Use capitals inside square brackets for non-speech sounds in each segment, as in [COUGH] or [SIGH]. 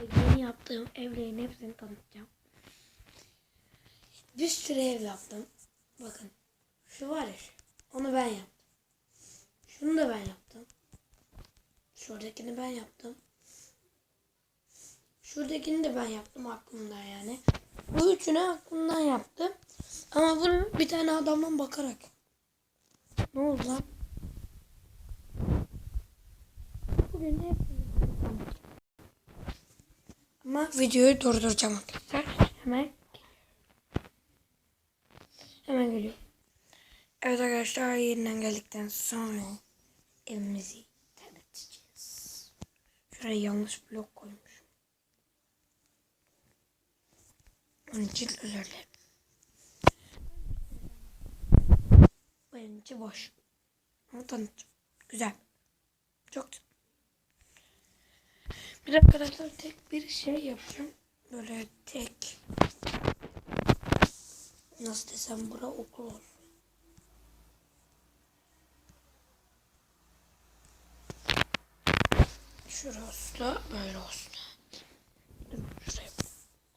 yeni yaptığım evlerin hepsini tanıtacağım. Bir sürü ev yaptım. Bakın. Şu var ya. Onu ben yaptım. Şunu da ben yaptım. Şuradakini ben yaptım. Şuradakini de ben yaptım aklımdan yani. Bu üçünü aklımdan yaptım. Ama bunu bir tane adamdan bakarak. Ne oldu lan? Bugün hepsini. Ama videoyu durduracağım arkadaşlar. Hemen Hemen geliyor. Evet arkadaşlar yeniden geldikten sonra evimizi tanıtacağız. Şuraya yanlış blok koymuşum. Onun için özür dilerim. Bu evin içi boş. Ama tanıtacağım. Güzel. Çok güzel. Bir arkadaşlar tek bir şey yapacağım. Böyle tek nasıl desem bura okul olsun. Şurası da böyle olsun. Şuraya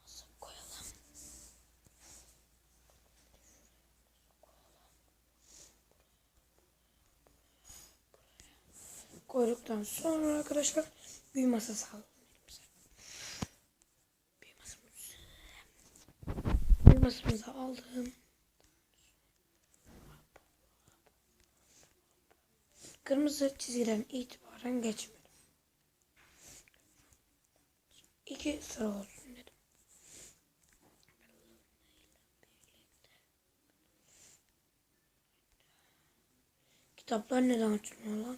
masa koyalım. Koyduktan sonra arkadaşlar büyü masası alalım. elimize. Büyü masamız. Büyü masamızı aldım. Kırmızı çizgiden itibaren geçmedim. İki sıra olsun dedim. Kitaplar neden açılmıyor lan?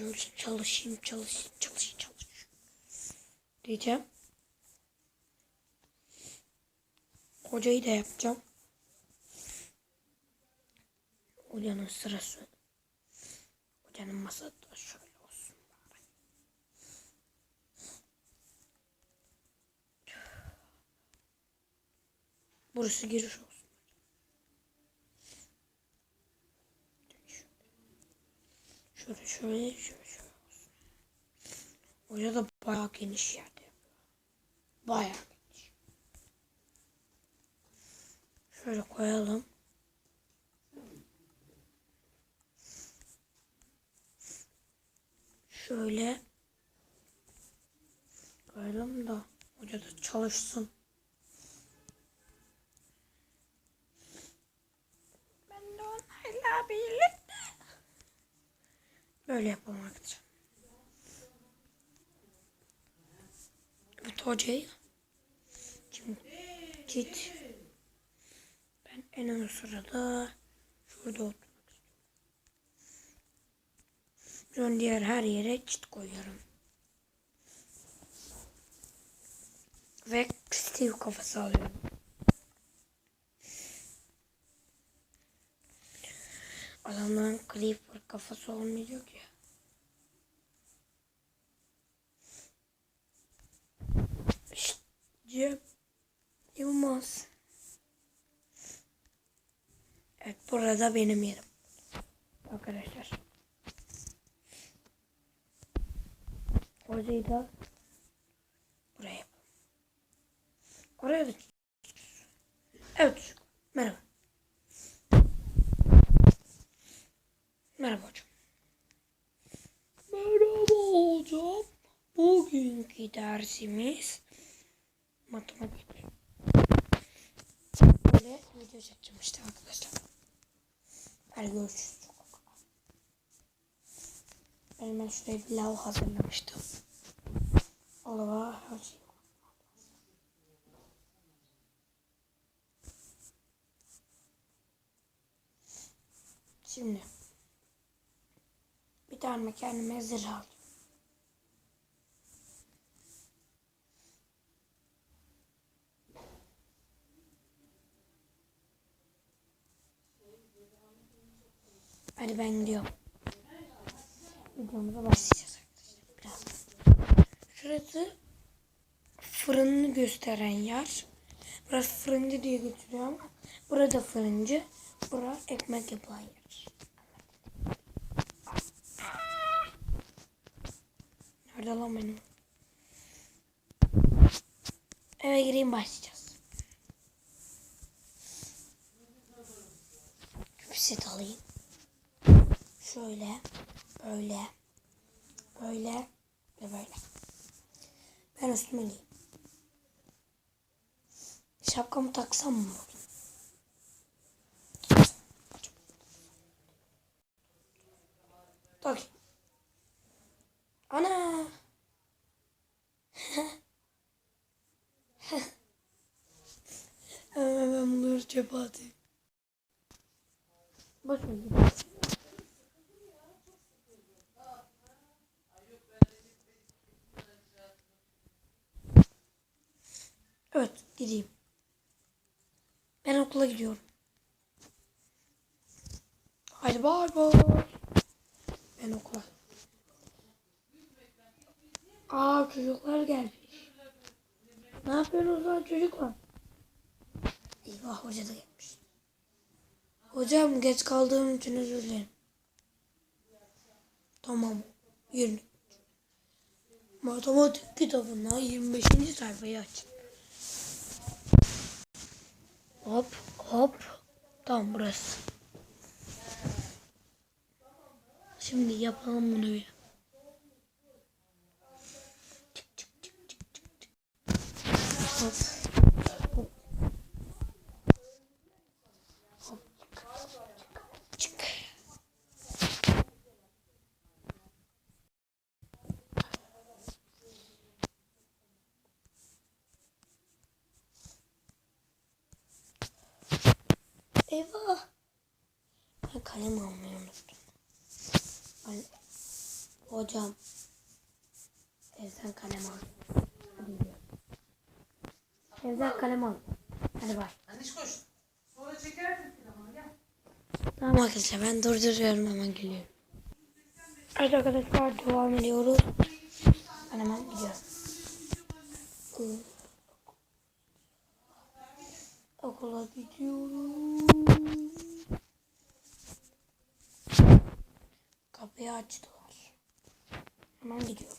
Şöyle çalışayım, çalışayım, çalışayım, çalışayım. Diyeceğim. Hocayı da yapacağım. Hocanın sırası. Hocanın masası da şöyle olsun. Burası giriş olsun. Şöyle şöyle şöyle şöyle da bayağı geniş yerde. Bayağı geniş. Şöyle koyalım. Şöyle koyalım da hoca da çalışsın. Ben de onlarla birlikte böyle yapalım arkadaşlar. Evet hocayı şimdi git ben en ön sırada şurada oturmak istiyorum. Sonra diğer her yere çit koyuyorum. Ve Steve kafası alıyorum. Adamların Creeper kafası olmayacak ya. Şşt, Cem. Yılmaz. Evet burada benim yerim. Arkadaşlar. Orayı da buraya. Oraya da Evet. Merhaba. Merhaba hocam. Merhaba hocam. Bugünkü dersimiz matematik. Böyle video çekeceğim işte arkadaşlar. Hadi görüşürüz. Ben hemen şuraya bir lav hazırlamıştım. Olava her şey. Şimdi bir tane kendime zırh aldım. Hadi ben gidiyorum. Videomuza başlayacağız arkadaşlar. Biraz. Şurası fırını gösteren yer. Burası fırıncı diye götürüyor ama burada fırıncı. Bura ekmek yapılan yer. Nerede lan benim? Eve gireyim başlayacağız. Bir set alayım. Şöyle, böyle, böyle ve böyle. Ben üstüme giyeyim. Şapkamı taksam mı? Tak. Ana. [LAUGHS] Hemen ben bunları çöpe atayım. Boş Gidiyorum. Haydi bay bay. Ben okula. Aa çocuklar gelmiş. Ne yapıyorsunuz lan çocuklar? Eyvah hoca da gelmiş. Hocam geç kaldığım için özür dilerim. Tamam. 20. Matematik kitabından 25. sayfayı aç. Hop hop. Tamam burası. Şimdi yapalım bunu bir. Hop. Eyvah. Ben kalem almayı unuttum. Ben... Hocam. Evden kalem al. Hadi. Evden kalem al. Hadi bay. Anneş koş. Sonra çekersin telefonu gel. Tamam arkadaşlar ben durduruyorum hemen geliyorum. Evet arkadaşlar devam ediyoruz. Ben hemen gidiyorum. Okula gidiyorum. Kapıyı açtılar. Hemen gidiyorum.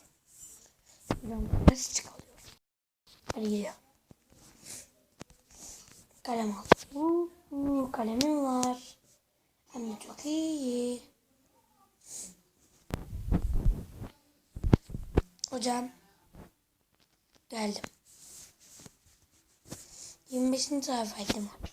Ben ders çıkarıyorum. Hadi gidiyorum. Kalem aldım. Uh, kalemim var. Hem de çok iyi. Hocam. Geldim. 25. sayfaydım. Çık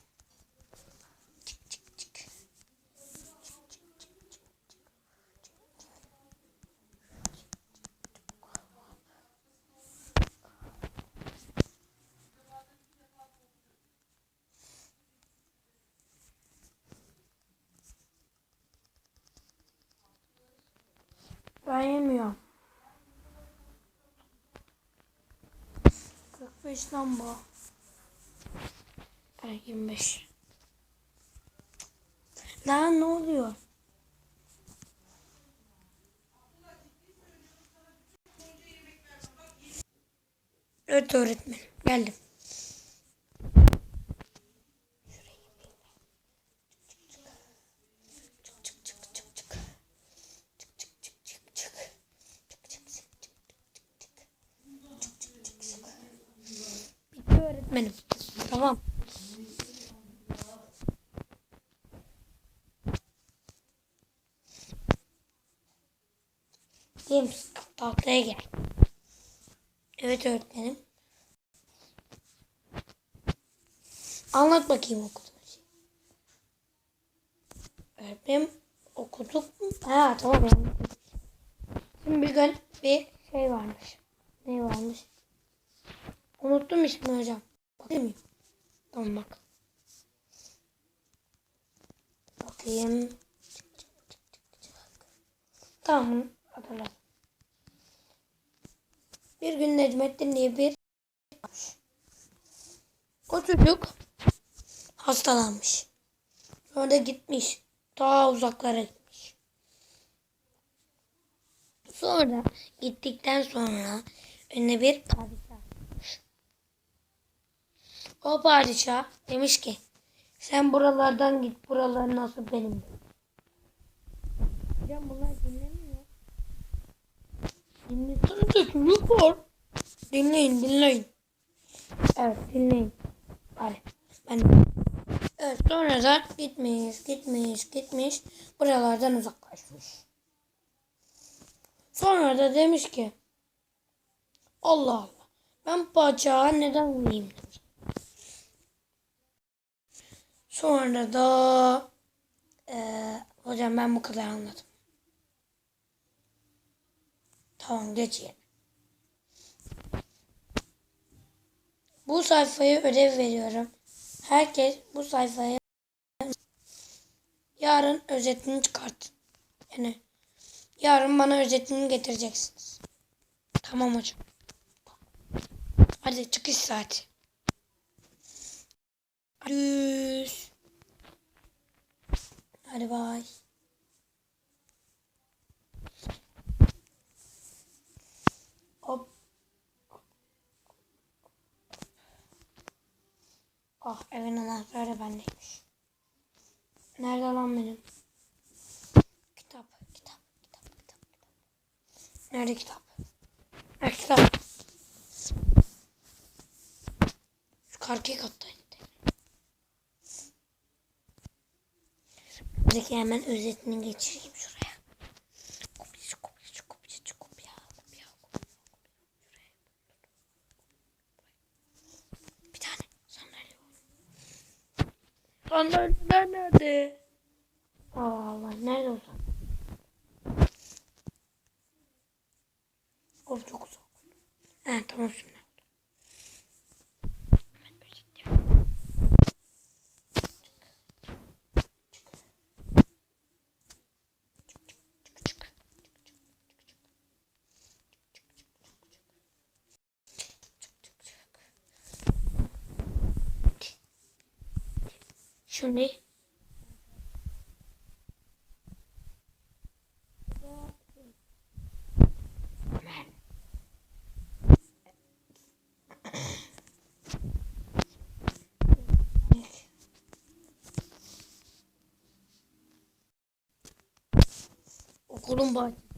Ben yemiyorum. 45 lan bu. Ay 25. Lan ne oluyor? Evet öğretmen. Geldim. Evet öğretmenim. Anlat bakayım okuduğun şey. Öğretmenim okuduk mu? Ha tamam. yani. Şimdi bir gün bir şey varmış. Ne varmış? Unuttum ismini hocam. Bakayım? Tamam bak. Bakayım. Tamam hatırladım. Bir gün Necmettin diye bir o çocuk hastalanmış. Sonra da gitmiş. Daha uzaklara gitmiş. Sonra gittikten sonra önüne bir padişah. O padişah demiş ki sen buralardan git buralar nasıl benim. Hocam bunlar Dinlesene çocuk var. Dinleyin dinleyin. Evet dinleyin. Bari. Ben Evet sonra da gitmiş gitmiş gitmiş. Buralardan uzaklaşmış. Sonra da demiş ki Allah Allah ben bacağı neden vurayım demiş. Sonra da eee, hocam ben bu kadar anladım. Tamam geç. Bu sayfayı ödev veriyorum. Herkes bu sayfaya yarın özetini çıkart. Yani yarın bana özetini getireceksiniz. Tamam hocam. Hadi çıkış saati. Tschüss. Hadi bay. Hop. Ah evin anahtarı bendeymiş. Nerede lan benim? Kitap, kitap, kitap, kitap, kitap. Nerede kitap? Ha kitap. Şu karki kattaydı. Buradaki hemen özetini geçireyim şuraya. Sandalyeler nerede? Allah Allah nerede o? Of çok uzak. He tamam şimdi. Şimdi okulun bahçesinde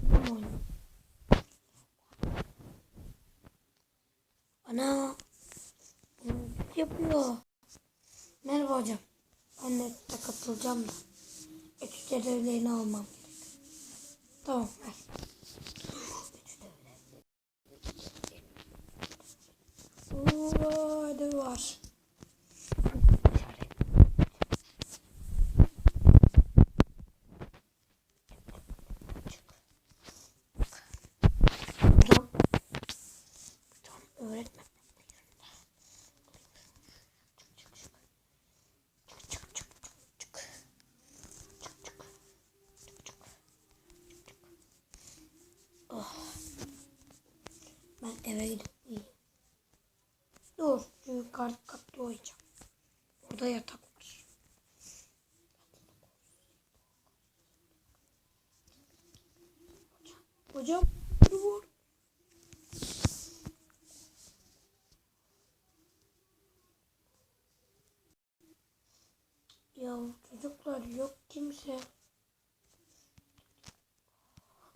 Orada yatak var. Hocam, dur. Ya çocuklar yok kimse.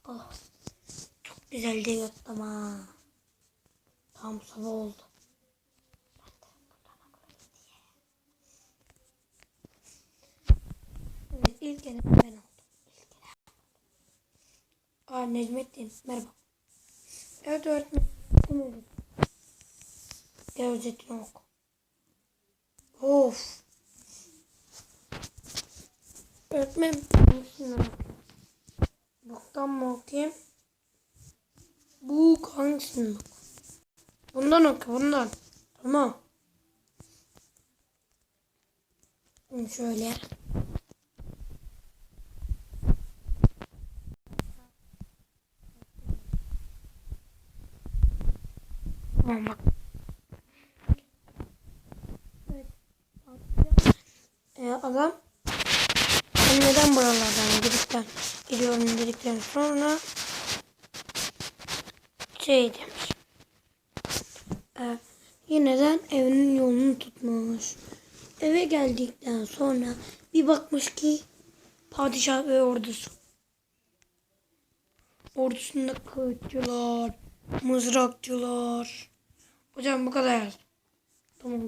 Oh, çok güzel de yattım ha. Tam sabah oldu. Ben de buradan alayım diye. Evet ilk elem ben oldum. İlk elem. Aa Necmettin merhaba. Evet öğretmenim. Gel özetini oku. Of. Öğretmenim. Hangisini? Boktan mı okuyayım? Bu hangisini oku? Bundan oku bundan. Tamam. Şöyle. Bak. Evet. Ee, adam ben neden buralardan gidip ben gidiyorum dedikten sonra şey demiş. Ee, yineden evinin yolunu tutmuş. Eve geldikten sonra bir bakmış ki padişah ve ordusu. ordusunda kılıççılar, mızrakçılar. Hocam bu kadar. Tamam.